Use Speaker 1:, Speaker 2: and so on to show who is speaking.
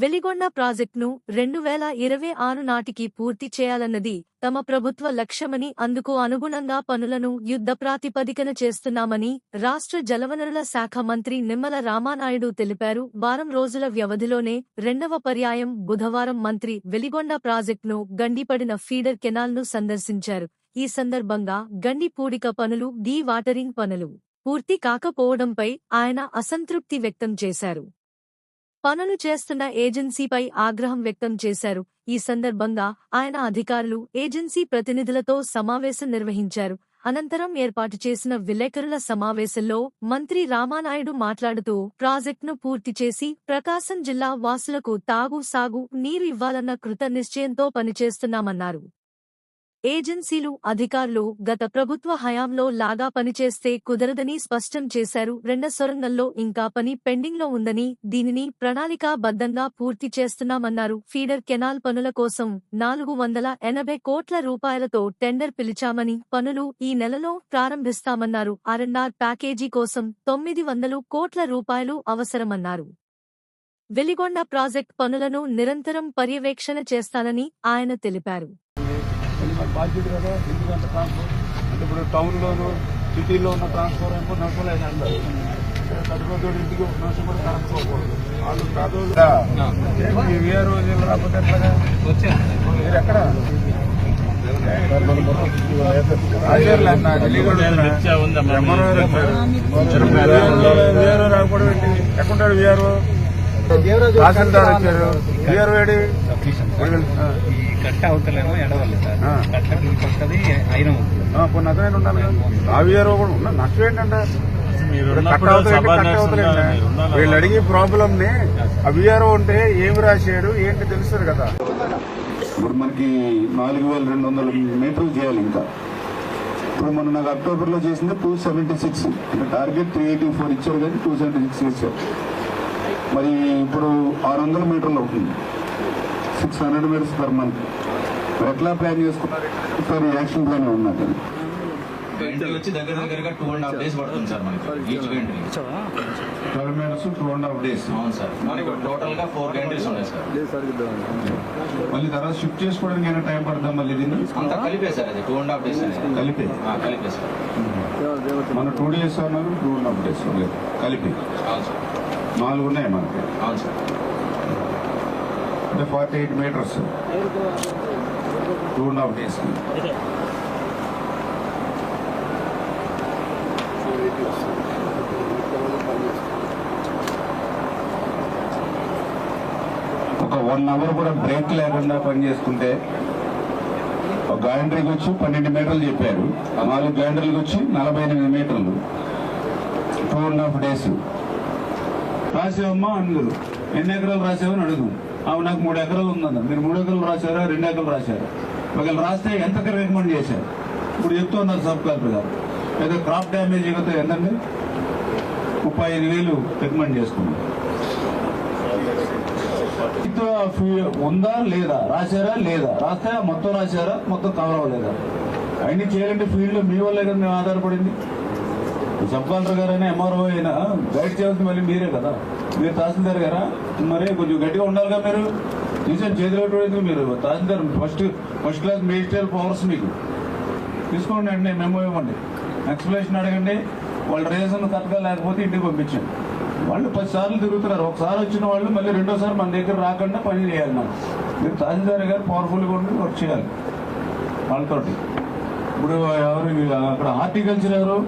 Speaker 1: వెలిగొండ ప్రాజెక్టును రెండు వేల ఇరవై ఆరు నాటికి పూర్తి చేయాలన్నది తమ ప్రభుత్వ లక్ష్యమని అందుకు అనుగుణంగా పనులను యుద్ధ ప్రాతిపదికన చేస్తున్నామని రాష్ట్ర జలవనరుల శాఖ మంత్రి నిమ్మల రామానాయుడు తెలిపారు. వారం రోజుల వ్యవధిలోనే రెండవ పర్యాయం బుధవారం మంత్రి వెలిగొండ ప్రాజెక్టును గండిపడిన ఫీడర్ కెనాల్ను సందర్శించారు. ఈ సందర్భంగా గండి పూడిక పనులు డీ వాటరింగ్ పనులు పూర్తి కాకపోవడంపై ఆయన అసంతృప్తి వ్యక్తం చేశారు. పనులు చేస్తున్న ఏజెన్సీపై ఆగ్రహం వ్యక్తం చేశారు. ఈ సందర్భంగా ఆయన అధికారులు ఏజెన్సీ ప్రతినిధులతో సమావేశం నిర్వహించారు. అనంతరం ఏర్పాటు చేసిన విలేకరుల సమావేశంలో మంత్రి రామానాయుడు మాట్లాడుతూ ప్రాజెక్టును పూర్తి చేసి ప్రకాశం జిల్లా వాసులకు తాగు సాగు నీరు ఇవ్వాలన్న కృత నిశ్చయంతో పనిచేస్తున్నామన్నారు. ఏజెన్సీలు అధికారులు గత ప్రభుత్వ హయాంలో లాగా పనిచేస్తే కుదరదని స్పష్టం చేశారు. రెండ సొరంగంలో ఇంకా పని పెండింగ్లో ఉందని దీనిని ప్రణాళికాబద్ధంగా పూర్తి చేస్తున్నామన్నారు. ఫీడర్ కెనాల్ పనుల కోసం నాలుగు వందల ఎనభై కోట్ల రూపాయలతో టెండర్ పిలిచామని పనులు ఈ నెలలో ప్రారంభిస్తామన్నారు. ఆర్ఎన్ఆర్ ప్యాకేజీ కోసం తొమ్మిది వందలు కోట్ల రూపాయలు అవసరమన్నారు. వెలిగొండ ప్రాజెక్ట్ పనులను నిరంతరం పర్యవేక్షణ చేస్తానని ఆయన తెలిపారు.
Speaker 2: బాధ్యత కదా ఎందుకంటే ట్రాన్స్పోర్ట్ అంటే ఇప్పుడు టౌన్లోను సిటీలో ఉన్న ట్రాన్స్పోర్ట్ ఏమో నడపలేదు అంటారు కట్టుకోతోడు ఇంటికి నిమిషం కూడా కనుక్కోకూడదు వాళ్ళు కాదు వీఆర్ రోజులు రాకపోతే ఎట్లాగా మీరు ఎక్కడ. వీఆర్ఓ రాకపోవడం ఎక్కడుంటాడు వీఆర్ఓ తహసీల్దార్ వచ్చారు.
Speaker 3: ఈ కట్ట అవతలేమో ఎడవాలి సార్. కట్ట ఉంది
Speaker 2: ఆ, కొన్ని అతనే ఉండాలి కూడా ఉన్న నష్టం ఏంటంటే. వీళ్ళు అడిగే ప్రాబ్లం ని ఆ వీఆర్ఓ ఉంటే ఏమి రాశాడు ఏంటి తెలుస్తుంది కదా? ఇప్పుడు మనకి నాలుగు వేల రెండు వందల మీటర్లు చేయాలి ఇంకా. ఇప్పుడు మొన్న నాకు అక్టోబర్లో చేసింది two seventy six. Target three eighty four ఇచ్చారు కానీ టూ సెవెంటీ సిక్స్ ఇచ్చారు. మరి ఇప్పుడు ఆరు వందల మీటర్లు అవుతుంది. Six hundred metres per month మరి ఎట్లా ప్లాన్ చేసుకున్నారు? సార్ యాక్షన్ ప్లాన్ ఉన్నది
Speaker 4: వచ్చి దగ్గర దగ్గరగా టూ అండ్ హాఫ్ డేస్ పడుతుంది సార్ మనకి. Each
Speaker 2: twelve minutes two and half days
Speaker 4: అవును సార్. మనకి టోటల్గా ఫోర్ గంటల్స్ ఉన్నాయి సార్.
Speaker 2: మళ్ళీ తర్వాత షిఫ్ట్ చేసుకోవడానికి ఏమైనా టైం పడుతుందా మళ్ళీ దీన్ని?
Speaker 4: అంతా కలిపే సార్ అది. టూ అండ్ హాఫ్ డేస్
Speaker 2: కలిపే?
Speaker 4: సార్.
Speaker 2: మన టూ డేస్ అన్నారు టూ అండ్ హాఫ్ డేస్ కలిపి.
Speaker 4: అవును సార్.
Speaker 2: నాలుగు ఉన్నాయి మనకి. అంటే forty eight metres two and half days ఒక వన్ అవర్ కూడా బ్రేక్ లేకుండా పని చేసుకుంటే ఒక గాయంట్రీకి వచ్చి పన్నెండు మీటర్లు చెప్పారు. ఆ నాలుగు గాయంట్రీలకు వచ్చి నలభై ఎనిమిది మీటర్లు. టూ అండ్ హాఫ్ డేస్ రాసావమ్మా అందరు ఎన్ని ఎకరాలు రాసావని అడుగు ఆమె నాకు మూడు ఎకరాలు ఉందన్న. మీరు మూడు ఎకరాలు రాశారా? రెండు ఎకరాలు రాశారు? ఒకవేళ రాస్తే ఎంత రికమెండ్ చేశారు? ఇప్పుడు చెప్తున్నారు సబ్ కలెక్టర్ గారు. ఏదో క్రాప్ డ్యామేజ్ అయితే ఎంతండి? ముప్పై ఐదు వేలు రికమెండ్ చేసుకున్నాం ఉందా లేదా? రాశారా లేదా? రాస్తే మొత్తం రాశారా? మొత్తం కవర్ అవ్వలేదా? అన్ని చేయాలంటే ఫీల్డ్లో మీ వల్లే కదా మేము ఆధారపడింది. సబ్ కలెక్టర్ గారైనా ఎంఆర్ఓ అయినా గైడ్ చేయాల్సింది మళ్ళీ మీరే కదా. మీరు తహసీల్దార్ గారా? మరి కొంచెం గట్టిగా ఉండాలిగా మీరు. తీసాను చేతిలో మీరు tahsildar first first class magisterial powers మీకు. తీసుకోండి అండి మెమో ఇవ్వండి. ఎక్స్ప్లెనేషన్ అడగండి. వాళ్ళ రీజన్ కరెక్ట్గా లేకపోతే ఇంటికి పంపించండి. వాళ్ళు పది సార్లు తిరుగుతున్నారు. ఒకసారి వచ్చిన వాళ్ళు మళ్ళీ రెండోసారి మన దగ్గర రాకుండా పని చేయాలి మనం. మీరు తహసీల్దార్ గారు పవర్ఫుల్గా ఉండి వర్క్ చేయాలి. వాళ్ళతోటి. ఇప్పుడు ఎవరు అక్కడ హార్టికల్చర్ ఎవరు?